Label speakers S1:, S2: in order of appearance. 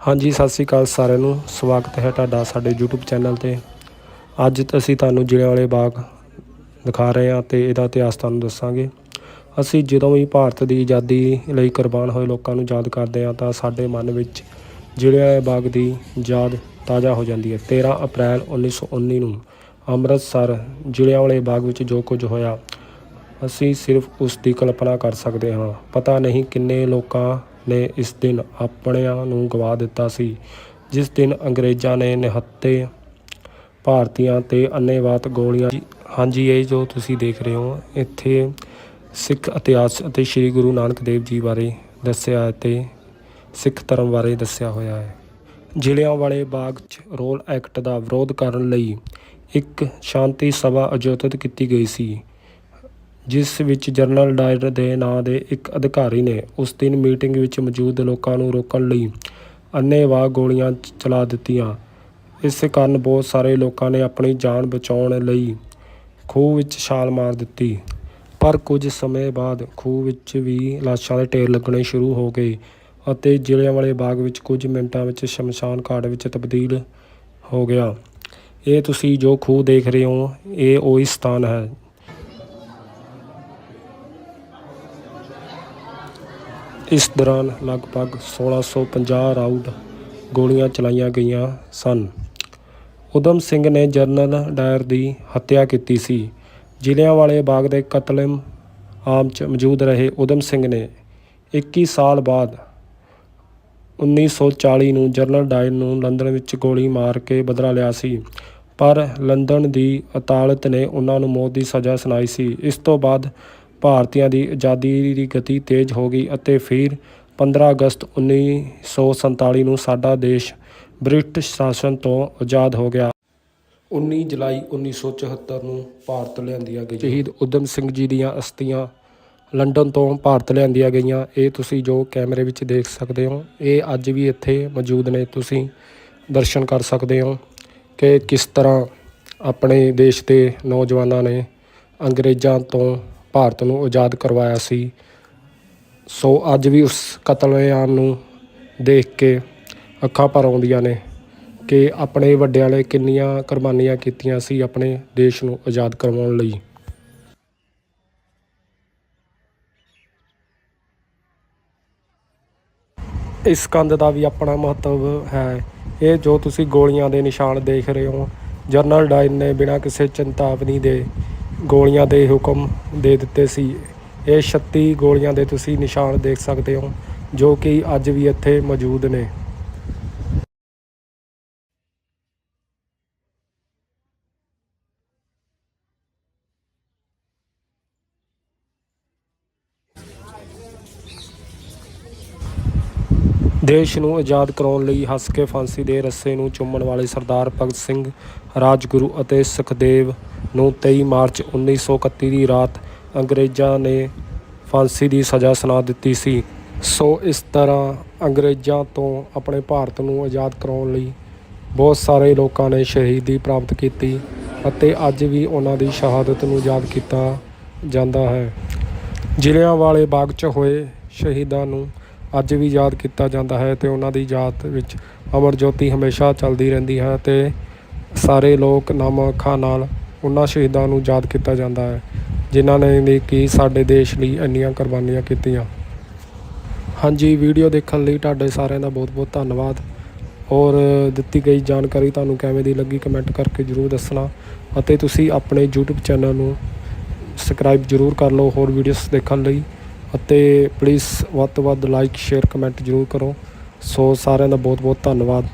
S1: ਹਾਂਜੀ, ਸਤਿ ਸ੍ਰੀ ਅਕਾਲ ਸਾਰਿਆਂ ਨੂੰ। ਸਵਾਗਤ ਹੈ ਤੁਹਾਡਾ ਸਾਡੇ YouTube ਚੈਨਲ ਤੇ। ਅੱਜ ਅਸੀਂ ਤੁਹਾਨੂੰ ਜ਼ਿਲ੍ਹਿਆਂਵਾਲੇ ਬਾਗ ਦਿਖਾ ਰਹੇ ਹਾਂ ਤੇ ਇਹਦਾ ਇਤਿਹਾਸ ਤੁਹਾਨੂੰ ਦੱਸਾਂਗੇ। ਅਸੀਂ ਜਦੋਂ ਵੀ ਭਾਰਤ ਦੀ ਆਜ਼ਾਦੀ ਲਈ ਕੁਰਬਾਨ ਹੋਏ ਲੋਕਾਂ ਨੂੰ ਯਾਦ ਕਰਦੇ ਹਾਂ ਤਾਂ ਸਾਡੇ ਮਨ ਵਿੱਚ ਜ਼ਿਲ੍ਹਿਆਂਵਾਲੇ ਬਾਗ ਦੀ ਯਾਦ ਤਾਜ਼ਾ ਹੋ ਜਾਂਦੀ ਹੈ। 13 ਅਪ੍ਰੈਲ 1919 ਨੂੰ ਅੰਮ੍ਰਿਤਸਰ ਜ਼ਿਲ੍ਹਿਆਂਵਾਲੇ ਬਾਗ ਵਿੱਚ ਜੋ ਕੁਝ ਹੋਇਆ, ਅਸੀਂ ਸਿਰਫ ਉਸ ਦੀ ਕਲਪਨਾ ਕਰ ਸਕਦੇ ਹਾਂ। ਪਤਾ ਨਹੀਂ ਕਿੰਨੇ ਲੋਕਾਂ ਨੇ ਇਸ ਦਿਨ ਆਪਣਿਆਂ ਨੂੰ ਗਵਾ ਦਿੱਤਾ ਸੀ, ਜਿਸ ਦਿਨ ਅੰਗਰੇਜ਼ਾਂ ਨੇ ਨਿਹੱਤੇ ਭਾਰਤੀਆਂ ਤੇ ਅੰਨ੍ਹੇਵਾਹ ਗੋਲੀਆਂ ਹਾਂਜੀ, ਇਹ ਜੋ ਤੁਸੀਂ ਦੇਖ ਰਹੇ ਹੋ, ਇੱਥੇ ਸਿੱਖ ਇਤਿਹਾਸ ਅਤੇ ਸ੍ਰੀ ਗੁਰੂ ਨਾਨਕ ਦੇਵ ਜੀ ਬਾਰੇ ਦੱਸਿਆ ਹੈ ਤੇ ਸਿੱਖ ਧਰਮ ਬਾਰੇ ਦੱਸਿਆ ਹੋਇਆ ਹੈ। ਜ਼ਿਲ੍ਹਿਆਂ ਵਾਲੇ ਬਾਗ 'ਚ ਰੋਲ ਐਕਟ ਦਾ ਵਿਰੋਧ ਕਰਨ ਲਈ ਇੱਕ ਸ਼ਾਂਤੀ ਸਭਾ ਆਯੋਜਿਤ ਕੀਤੀ ਗਈ ਸੀ। ਜਿਸ ਵਿੱਚ ਜਨਰਲ ਡਾਇਰ ਦੇ ਨਾਂ ਦੇ ਇੱਕ ਅਧਿਕਾਰੀ ਨੇ ਉਸ ਦਿਨ ਮੀਟਿੰਗ ਵਿੱਚ ਮੌਜੂਦ ਲੋਕਾਂ ਨੂੰ ਰੋਕਣ ਲਈ ਅੰਨ੍ਹੇਵਾਹ ਗੋਲੀਆਂ ਚਲਾ ਦਿੱਤੀਆਂ। ਇਸ ਕਾਰਨ ਬਹੁਤ ਸਾਰੇ ਲੋਕਾਂ ਨੇ ਆਪਣੀ ਜਾਨ ਬਚਾਉਣ ਲਈ ਖੂਹ ਵਿੱਚ ਛਾਲ ਮਾਰ ਦਿੱਤੀ। ਪਰ ਕੁਝ ਸਮੇਂ ਬਾਅਦ ਖੂਹ ਵਿੱਚ ਵੀ ਲਾਸ਼ਾਂ ਦੇ ਢੇਰ ਲੱਗਣੇ ਸ਼ੁਰੂ ਹੋ ਗਏ ਅਤੇ ਜ਼ਿਲ੍ਹਿਆਂਵਾਲੇ ਬਾਗ ਵਿੱਚ ਕੁਝ ਮਿੰਟਾਂ ਵਿੱਚ ਸ਼ਮਸ਼ਾਨ ਘਾਟ ਵਿੱਚ ਤਬਦੀਲ ਹੋ ਗਿਆ। ਇਹ ਤੁਸੀਂ ਜੋ ਖੂਹ ਦੇਖ ਰਹੇ ਹੋ, ਇਹ ਉਹੀ ਸਥਾਨ ਹੈ ਇਸ ਦੌਰਾਨ ਲਗਭਗ 1650 ਰਾਊਂਡ ਗੋਲੀਆਂ ਚਲਾਈਆਂ ਗਈਆਂ ਸਨ। ਉਦਮ ਸਿੰਘ ਨੇ ਜਨਰਲ ਡਾਇਰ ਦੀ ਹੱਤਿਆ ਕੀਤੀ ਸੀ। ਜ਼ਿਲ੍ਹਿਆਂਵਾਲੇ ਬਾਗ ਦੇ ਕਤਲੇਮ ਆਮ 'ਚ ਮੌਜੂਦ ਰਹੇ ਉਦਮ ਸਿੰਘ ਨੇ 21 ਸਾਲ ਬਾਅਦ 1940 ਨੂੰ ਜਨਰਲ ਡਾਇਰ ਨੂੰ ਲੰਡਨ ਵਿੱਚ ਗੋਲੀ ਮਾਰ ਕੇ ਬਦਲਾ ਲਿਆ ਸੀ। ਪਰ ਲੰਡਨ ਦੀ ਅਦਾਲਤ ਨੇ ਉਹਨਾਂ ਨੂੰ ਮੌਤ ਦੀ ਸਜ਼ਾ ਸੁਣਾਈ ਸੀ। ਇਸ ਤੋਂ ਬਾਅਦ ਭਾਰਤੀਆਂ ਦੀ ਆਜ਼ਾਦੀ ਦੀ ਗਤੀ ਤੇਜ਼ ਹੋ ਗਈ ਅਤੇ ਫਿਰ 15 ਅਗਸਤ 1947 ਨੂੰ ਸਾਡਾ ਦੇਸ਼ ਬ੍ਰਿਟਿਸ਼ ਸ਼ਾਸਨ ਤੋਂ ਆਜ਼ਾਦ ਹੋ ਗਿਆ। 19 ਜੁਲਾਈ 1974 ਨੂੰ ਭਾਰਤ ਲਿਆਂਦੀਆਂ ਗਈਆਂ ਸ਼ਹੀਦ ਉਦਮ ਸਿੰਘ ਜੀ ਦੀਆਂ ਅਸਥੀਆਂ ਲੰਡਨ ਤੋਂ ਭਾਰਤ ਲਿਆਂਦੀਆਂ ਗਈਆਂ। ਇਹ ਤੁਸੀਂ ਜੋ ਕੈਮਰੇ ਵਿੱਚ ਦੇਖ ਸਕਦੇ ਹੋ, ਇਹ ਅੱਜ ਵੀ ਇੱਥੇ ਮੌਜੂਦ ਨੇ। ਤੁਸੀਂ ਦਰਸ਼ਨ ਕਰ ਸਕਦੇ ਹੋ ਕਿ ਕਿਸ ਤਰ੍ਹਾਂ ਆਪਣੇ ਦੇਸ਼ ਦੇ ਨੌਜਵਾਨਾਂ ਨੇ ਅੰਗਰੇਜ਼ਾਂ ਤੋਂ ਭਾਰਤ ਨੂੰ ਆਜ਼ਾਦ ਕਰਵਾਇਆ ਸੀ। ਸੋ ਅੱਜ ਵੀ ਉਸ ਕਤਲੇਆਮ ਨੂੰ ਦੇਖ ਕੇ ਅੱਖਾਂ ਭਰ ਆਉਂਦੀਆਂ ਨੇ ਕਿ ਆਪਣੇ ਵੱਡਿਆਂ ਨੇ ਕਿੰਨੀਆਂ ਕੁਰਬਾਨੀਆਂ ਕੀਤੀਆਂ ਸੀ ਆਪਣੇ ਦੇਸ਼ ਨੂੰ ਆਜ਼ਾਦ ਕਰਵਾਉਣ ਲਈ। ਇਸ ਕੰਧ ਦਾ ਵੀ ਆਪਣਾ ਮਹੱਤਵ ਹੈ। ਇਹ ਜੋ ਤੁਸੀਂ ਗੋਲੀਆਂ ਦੇ ਨਿਸ਼ਾਨ ਦੇਖ ਰਹੇ ਹੋ ਜਨਰਲ ਡਾਇਨ ਨੇ ਬਿਨਾਂ ਕਿਸੇ ਚਿੰਤਾਵਨੀ ਦੇ ਗੋਲੀਆਂ ਦੇ ਹੁਕਮ ਦੇ ਦਿੱਤੇ ਸੀ। ਇਹ 36 ਗੋਲੀਆਂ ਦੇ ਤੁਸੀਂ ਨਿਸ਼ਾਨ ਦੇਖ ਸਕਦੇ ਹੋ, ਜੋ ਕਿ ਅੱਜ ਵੀ ਇੱਥੇ ਮੌਜੂਦ ਨੇ। ਦੇਸ਼ ਨੂੰ ਆਜ਼ਾਦ ਕਰਾਉਣ ਲਈ ਹੱਸ ਕੇ ਫਾਂਸੀ ਦੇ ਰੱਸੇ ਨੂੰ ਚੁੰਮਣ ਵਾਲੇ ਸਰਦਾਰ ਭਗਤ ਸਿੰਘ, ਰਾਜਗੁਰੂ ਅਤੇ ਸੁਖਦੇਵ ਨੂੰ 23 ਮਾਰਚ 1931 ਦੀ ਰਾਤ ਅੰਗਰੇਜ਼ਾਂ ਨੇ ਫਾਂਸੀ ਦੀ ਸਜ਼ਾ ਸੁਣਾ ਦਿੱਤੀ ਸੀ। ਸੋ ਇਸ ਤਰ੍ਹਾਂ ਅੰਗਰੇਜ਼ਾਂ ਤੋਂ ਆਪਣੇ ਭਾਰਤ ਨੂੰ ਆਜ਼ਾਦ ਕਰਾਉਣ ਲਈ ਬਹੁਤ ਸਾਰੇ ਲੋਕਾਂ ਨੇ ਸ਼ਹੀਦੀ ਪ੍ਰਾਪਤ ਕੀਤੀ ਅਤੇ ਅੱਜ ਵੀ ਉਹਨਾਂ ਦੀ ਸ਼ਹਾਦਤ ਨੂੰ ਯਾਦ ਕੀਤਾ ਜਾਂਦਾ ਹੈ। ਜ਼ਿਲ੍ਹਿਆਂ ਵਾਲੇ ਬਾਗ 'ਚ ਹੋਏ ਸ਼ਹੀਦਾਂ ਨੂੰ ਅੱਜ ਵੀ ਯਾਦ ਕੀਤਾ ਜਾਂਦਾ ਹੈ ਤੇ ਉਹਨਾਂ ਦੀ ਯਾਦ ਵਿੱਚ ਅਮਰ ਜੋਤੀ ਹਮੇਸ਼ਾ ਚੱਲਦੀ ਰਹਿੰਦੀ ਹੈ ਤੇ ਸਾਰੇ ਲੋਕ ਨਮ ਨਾਲ ਉਹਨਾਂ ਸ਼ਹੀਦਾਂ ਨੂੰ ਯਾਦ ਕੀਤਾ ਜਾਂਦਾ ਹੈ, ਜਿਨ੍ਹਾਂ ਨੇ ਕਿ ਸਾਡੇ ਦੇਸ਼ ਲਈ ਇੰਨੀਆਂ ਕੁਰਬਾਨੀਆਂ ਕੀਤੀਆਂ। ਹਾਂਜੀ, ਵੀਡੀਓ ਦੇਖਣ ਲਈ ਤੁਹਾਡੇ ਸਾਰਿਆਂ ਦਾ ਬਹੁਤ-ਬਹੁਤ ਧੰਨਵਾਦ। ਔਰ ਦਿੱਤੀ ਗਈ ਜਾਣਕਾਰੀ ਤੁਹਾਨੂੰ ਕਿਵੇਂ ਦੀ ਲੱਗੀ ਕਮੈਂਟ ਕਰਕੇ ਜਰੂਰ ਦੱਸਣਾ। ਅਤੇ ਤੁਸੀਂ ਆਪਣੇ YouTube ਚੈਨਲ ਨੂੰ ਸਬਸਕ੍ਰਾਈਬ ਜਰੂਰ ਕਰ ਲਓ ਹੋਰ ਵੀਡੀਓਜ਼ ਦੇਖਣ ਲਈ। ਅਤੇ ਪਲੀਜ਼ ਵੱਧ ਤੋਂ ਵੱਧ ਲਾਈਕ ਸ਼ੇਅਰ ਕਮੈਂਟ ਜਰੂਰ ਕਰੋ। ਸੋ ਸਾਰਿਆਂ ਦਾ ਬਹੁਤ ਬਹੁਤ ਧੰਨਵਾਦ।